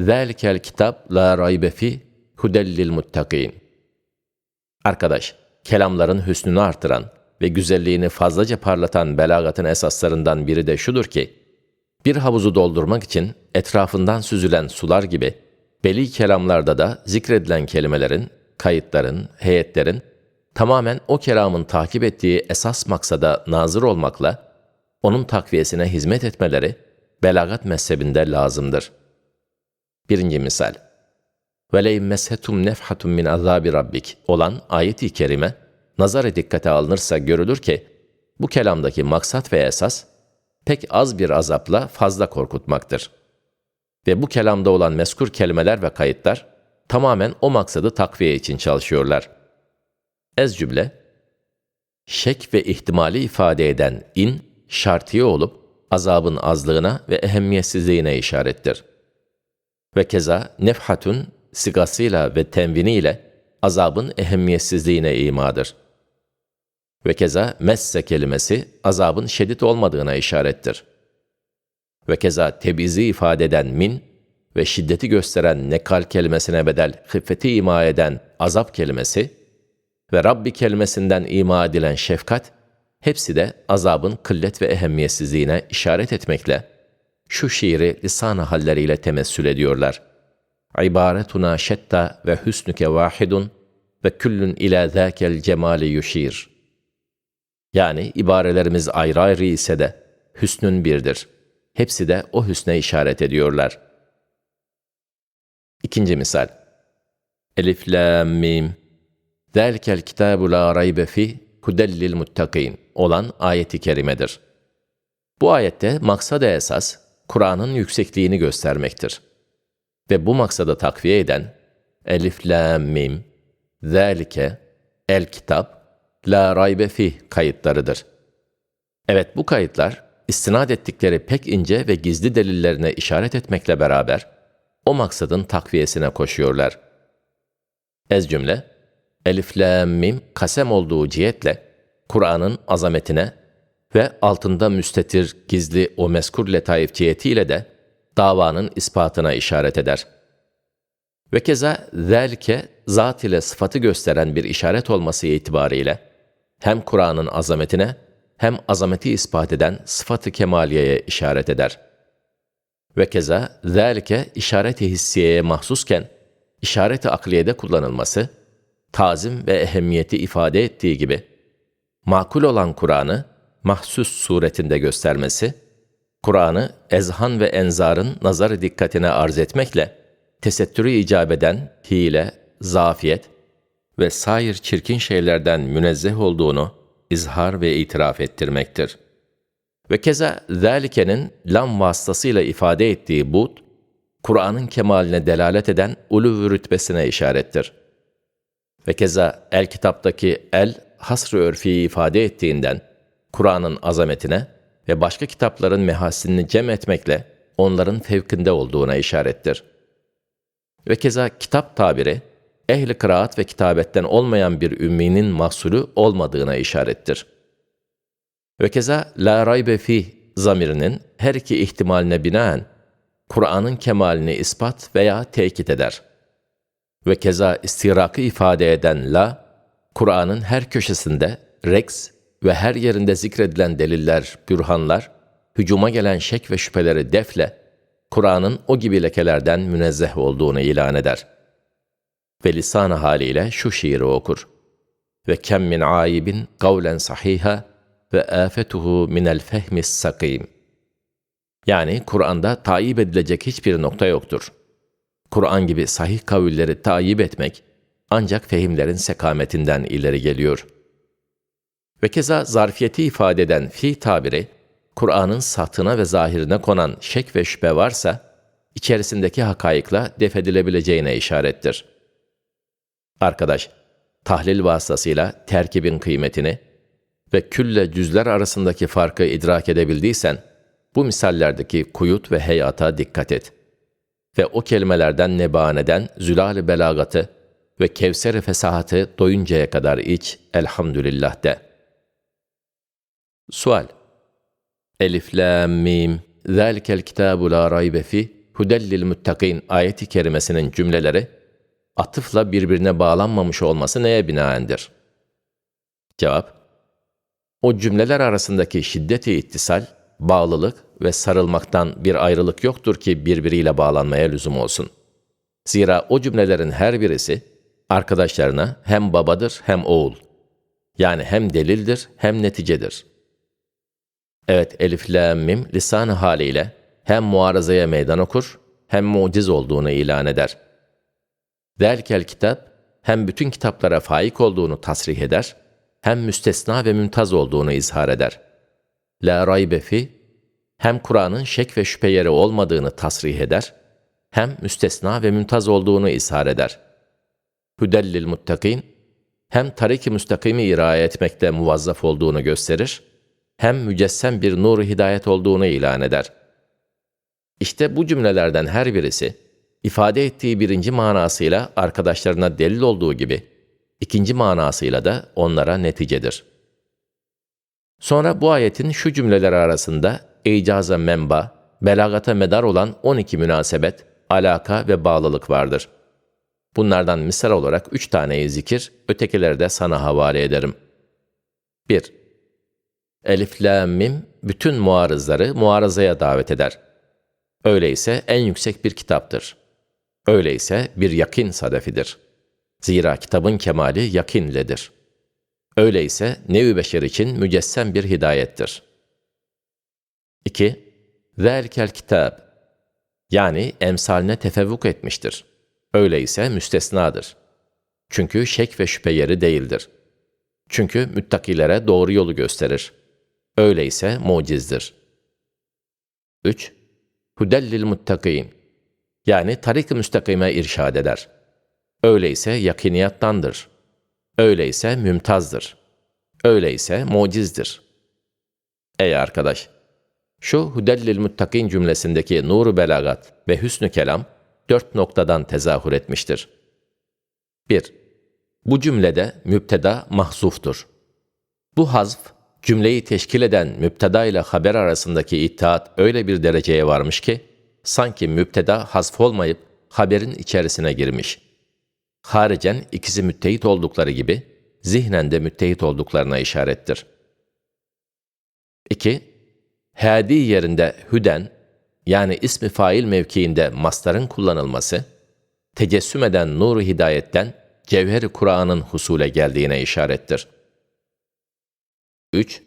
Zelkel kitap la raybe fi hudellil muttakîn. Arkadaş, kelamların hüsnünü artıran ve güzelliğini fazlaca parlatan belagatın esaslarından biri de şudur ki, bir havuzu doldurmak için etrafından süzülen sular gibi, beli kelamlarda da zikredilen kelimelerin, kayıtların, heyetlerin, tamamen o kelamın takip ettiği esas maksada nazır olmakla, onun takviyesine hizmet etmeleri, belagat mezhebinde lazımdır.'' Birinci misal. وَلَيْمْ مَسْهَتُمْ نَفْحَةٌ مِنْ عَذَابِ rabbik olan ayet-i kerime, nazara dikkate alınırsa görülür ki, bu kelamdaki maksat ve esas, pek az bir azapla fazla korkutmaktır. Ve bu kelamda olan meskur kelimeler ve kayıtlar, tamamen o maksadı takviye için çalışıyorlar. Ez cümle, şek ve ihtimali ifade eden in, şartiye olup, azabın azlığına ve ehemmiyetsizliğine işarettir. Ve keza nefhatun sigasıyla ve tenviniyle azabın ehemmiyetsizliğine imadır. Ve keza messe kelimesi azabın şiddet olmadığına işarettir. Ve keza tebizi ifade eden min ve şiddeti gösteren nekal kelimesine bedel hıffeti ima eden azap kelimesi ve Rabbi kelimesinden ima edilen şefkat, hepsi de azabın kıllet ve ehemmiyetsizliğine işaret etmekle, şu şiiri lisan halleriyle temessül ediyorlar. İbaretuna şetta ve hüsnüke vahidun ve küllün ila zâkel cemali yuşir. Yani ibarelerimiz ayrı ayrı ise de hüsnün birdir. Hepsi de o hüsne işaret ediyorlar. İkinci misal. Elif, la, mim. Zâlikel kitâbu la raybe fi hudellil muttakin olan ayeti kerimedir. Bu ayette maksad esas, Kur'an'ın yüksekliğini göstermektir. Ve bu maksadı takviye eden, Elif, la, mim, zâlike, el kitap, la raybe fi kayıtlarıdır. Evet bu kayıtlar, istinad ettikleri pek ince ve gizli delillerine işaret etmekle beraber, o maksadın takviyesine koşuyorlar. Ez cümle, Elif, la, mim kasem olduğu cihetle Kur'an'ın azametine ve altında müstetir, gizli o meskur letaif cihetiyle de davanın ispatına işaret eder. Ve keza zelke zat ile sıfatı gösteren bir işaret olması itibariyle hem Kur'an'ın azametine hem azameti ispat eden sıfatı kemaliyeye işaret eder. Ve keza zelke işareti hissiyeye mahsusken işareti akliyede kullanılması tazim ve ehemmiyeti ifade ettiği gibi, makul olan Kur'an'ı mahsus suretinde göstermesi, Kur'an'ı ezhan ve enzarın nazarı dikkatine arz etmekle, tesettürü icap eden hile, zafiyet ve sair çirkin şeylerden münezzeh olduğunu izhar ve itiraf ettirmektir. Ve keza zâlikenin lam vasıtasıyla ifade ettiği bud, Kur'an'ın kemaline delalet eden ulu rütbesine işarettir. Ve keza el kitaptaki el hasr-ı örfiyi ifade ettiğinden Kur'an'ın azametine ve başka kitapların mehasinini cem etmekle onların fevkinde olduğuna işarettir. Ve keza kitap tabiri, ehli kıraat ve kitabetten olmayan bir ümminin mahsulü olmadığına işarettir. Ve keza la raybe fi zamirinin her iki ihtimaline binaen Kur'an'ın kemalini ispat veya tekit eder.'' ve keza istirakı ifade eden la, Kur'an'ın her köşesinde reks ve her yerinde zikredilen deliller, bürhanlar, hücuma gelen şek ve şüpheleri defle, Kur'an'ın o gibi lekelerden münezzeh olduğunu ilan eder. Ve lisan haliyle şu şiiri okur. Ve kem min aibin kavlen sahiha ve afetuhu minel fehmis sakim. Yani Kur'an'da taib edilecek hiçbir nokta yoktur.'' Kur'an gibi sahih kavülleri tayyip etmek ancak fehimlerin sekametinden ileri geliyor. Ve keza zarfiyeti ifade eden fi tabiri, Kur'an'ın satına ve zahirine konan şek ve şüphe varsa, içerisindeki hakayıkla defedilebileceğine işarettir. Arkadaş, tahlil vasıtasıyla terkibin kıymetini ve külle cüzler arasındaki farkı idrak edebildiysen, bu misallerdeki kuyut ve heyata dikkat et.'' ve o kelimelerden nebaneden zülal belagatı ve kevser fesahatı doyuncaya kadar iç elhamdülillah de. Sual Elif, la, mim, zâlikel kitâbu la raybe fi, Hudellil Muttakin ayeti kerimesinin cümleleri atıfla birbirine bağlanmamış olması neye binaendir? Cevap O cümleler arasındaki şiddeti ittisal, bağlılık ve sarılmaktan bir ayrılık yoktur ki birbiriyle bağlanmaya lüzum olsun. Zira o cümlelerin her birisi arkadaşlarına hem babadır hem oğul. Yani hem delildir hem neticedir. Evet Elif la mim lisan haliyle hem muarazaya meydan okur hem muciz olduğunu ilan eder. Delkel kitap hem bütün kitaplara faik olduğunu tasrih eder hem müstesna ve mümtaz olduğunu izhar eder. La raybe fi hem Kur'an'ın şek ve şüphe yeri olmadığını tasrih eder hem müstesna ve mümtaz olduğunu izhar eder. Hüdellil muttakin hem tarik-i müstakimi iraya etmekle muvazzaf olduğunu gösterir, hem mücessem bir nur hidayet olduğunu ilan eder. İşte bu cümlelerden her birisi, ifade ettiği birinci manasıyla arkadaşlarına delil olduğu gibi, ikinci manasıyla da onlara neticedir. Sonra bu ayetin şu cümleler arasında icaza menba, belagata medar olan 12 münasebet, alaka ve bağlılık vardır. Bunlardan misal olarak üç taneyi zikir, ötekileri de sana havale ederim. 1. Elif, la, mim bütün muarızları muarazaya davet eder. Öyleyse en yüksek bir kitaptır. Öyleyse bir yakin sadefidir. Zira kitabın kemali yakinledir. Öyleyse nevi beşer için mücessem bir hidayettir. 2. Zelkel kitab yani emsaline tefevvuk etmiştir. Öyleyse müstesnadır. Çünkü şek ve şüphe yeri değildir. Çünkü müttakilere doğru yolu gösterir. Öyleyse mucizdir. 3. Hudellil muttakin yani tarik-ı müstakime irşad eder. Öyleyse yakiniyattandır. Öyleyse mümtazdır. Öyleyse mucizdir. Ey arkadaş! Şu Hudellil muttakin cümlesindeki nuru belagat ve hüsnü kelam dört noktadan tezahür etmiştir. 1. Bu cümlede müpteda mahzuftur. Bu hazf, cümleyi teşkil eden müpteda ile haber arasındaki ittihat öyle bir dereceye varmış ki, sanki müpteda hazf olmayıp haberin içerisine girmiş. Haricen ikisi müttehit oldukları gibi, zihnen de müttehit olduklarına işarettir. 2. Hadi yerinde hüden, yani ismi fail mevkiinde mastarın kullanılması, tecessüm eden nur hidayetten cevher-i Kur'an'ın husule geldiğine işarettir. 3.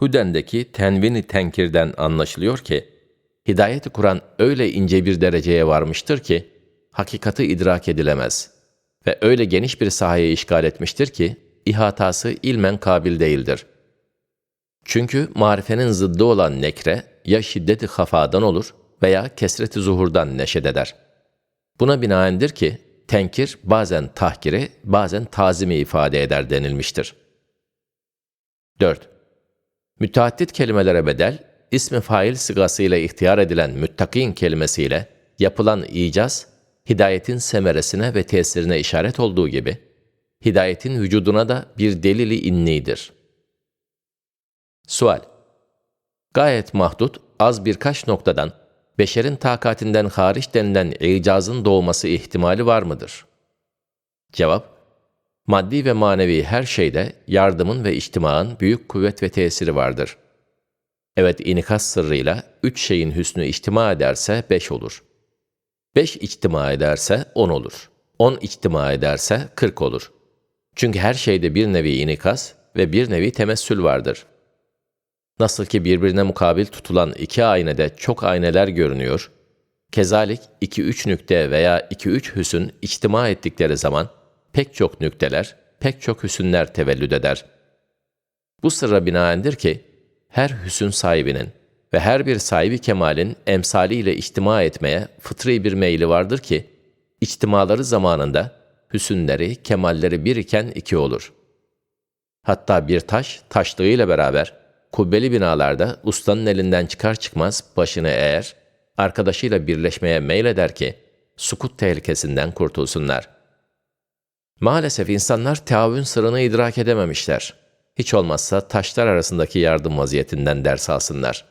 Hüdendeki tenvini tenkirden anlaşılıyor ki, hidayet-i Kur'an öyle ince bir dereceye varmıştır ki, hakikati idrak edilemez ve öyle geniş bir sahaya işgal etmiştir ki, ihatası ilmen kabil değildir. Çünkü marifenin zıddı olan nekre, ya şiddeti hafadan olur veya kesreti zuhurdan neşet eder. Buna binaendir ki tenkir bazen tahkiri, bazen tazimi ifade eder denilmiştir. 4. Müteaddit kelimelere bedel, ismi fail sigasıyla ihtiyar edilen müttakin kelimesiyle yapılan icaz, hidayetin semeresine ve tesirine işaret olduğu gibi, hidayetin vücuduna da bir delili innidir. Sual Gayet mahdut, az birkaç noktadan, beşerin takatinden hariç denilen icazın doğması ihtimali var mıdır? Cevap, maddi ve manevi her şeyde yardımın ve içtimaın büyük kuvvet ve tesiri vardır. Evet inikas sırrıyla üç şeyin hüsnü içtima ederse beş olur. Beş içtima ederse on olur. On içtima ederse kırk olur. Çünkü her şeyde bir nevi inikas ve bir nevi temessül vardır.'' Nasıl ki birbirine mukabil tutulan iki aynede çok ayneler görünüyor, kezalik iki üç nükte veya iki üç hüsün içtima ettikleri zaman pek çok nükteler, pek çok hüsünler tevellüd eder. Bu sırra binaendir ki, her hüsün sahibinin ve her bir sahibi kemalin emsaliyle içtima etmeye fıtri bir meyli vardır ki, içtimaları zamanında hüsünleri, kemalleri bir iken iki olur. Hatta bir taş, taşlığıyla beraber kubbeli binalarda ustanın elinden çıkar çıkmaz başını eğer, arkadaşıyla birleşmeye meyleder ki, sukut tehlikesinden kurtulsunlar. Maalesef insanlar teavün sırrını idrak edememişler. Hiç olmazsa taşlar arasındaki yardım vaziyetinden ders alsınlar.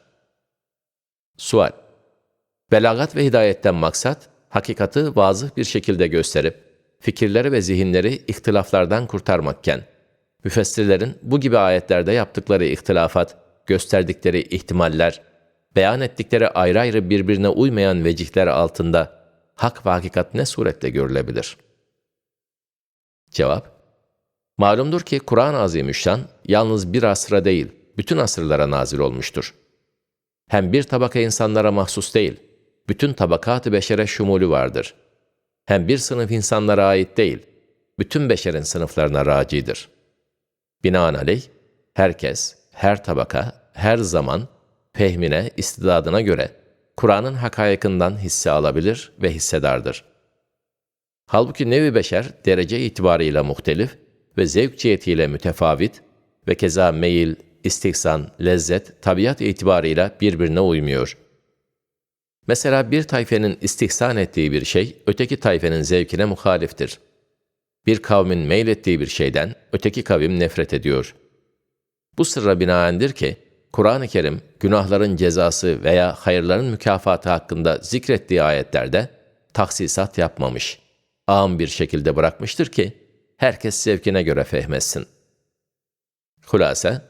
Sual Belagat ve hidayetten maksat, hakikati vazıh bir şekilde gösterip, fikirleri ve zihinleri ihtilaflardan kurtarmakken, müfessirlerin bu gibi ayetlerde yaptıkları ihtilafat, gösterdikleri ihtimaller, beyan ettikleri ayrı ayrı birbirine uymayan vecihler altında hak ve hakikat ne surette görülebilir? Cevap Malumdur ki Kur'an-ı Azimüşşan yalnız bir asra değil, bütün asırlara nazil olmuştur. Hem bir tabaka insanlara mahsus değil, bütün tabakat-ı beşere şumulü vardır. Hem bir sınıf insanlara ait değil, bütün beşerin sınıflarına racidir. Binaenaleyh, herkes, her tabaka, her zaman, fehmine, istidadına göre Kur'an'ın hakayıkından hisse alabilir ve hissedardır. Halbuki nevi beşer derece itibarıyla muhtelif ve zevk cihetiyle mütefavit ve keza meyil, istihsan, lezzet, tabiat itibarıyla birbirine uymuyor. Mesela bir tayfenin istihsan ettiği bir şey, öteki tayfenin zevkine muhaliftir. Bir kavmin meylettiği bir şeyden, öteki kavim nefret ediyor. Bu sırra binaendir ki, Kur'an-ı Kerim, günahların cezası veya hayırların mükafatı hakkında zikrettiği ayetlerde taksisat yapmamış. Ağım bir şekilde bırakmıştır ki, herkes zevkine göre fehmetsin. Hulasa,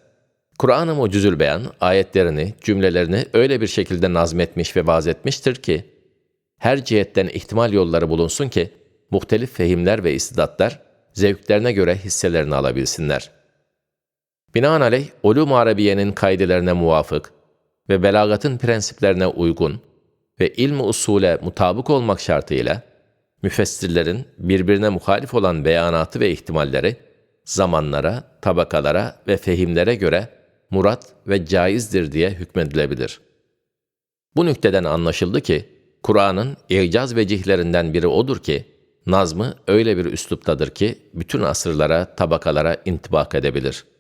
Kur'an-ı Mucizül Beyan ayetlerini, cümlelerini öyle bir şekilde nazmetmiş ve vazetmiştir ki, her cihetten ihtimal yolları bulunsun ki, muhtelif fehimler ve istidatlar zevklerine göre hisselerini alabilsinler. Binaenaleyh, ulûm-u arabiyenin kaidelerine muvafık ve belagatın prensiplerine uygun ve ilm usule mutabık olmak şartıyla, müfessirlerin birbirine muhalif olan beyanatı ve ihtimalleri, zamanlara, tabakalara ve fehimlere göre murat ve caizdir diye hükmedilebilir. Bu nükteden anlaşıldı ki, Kur'an'ın icaz vecihlerinden biri odur ki, nazmı öyle bir üsluptadır ki, bütün asırlara, tabakalara intibak edebilir.''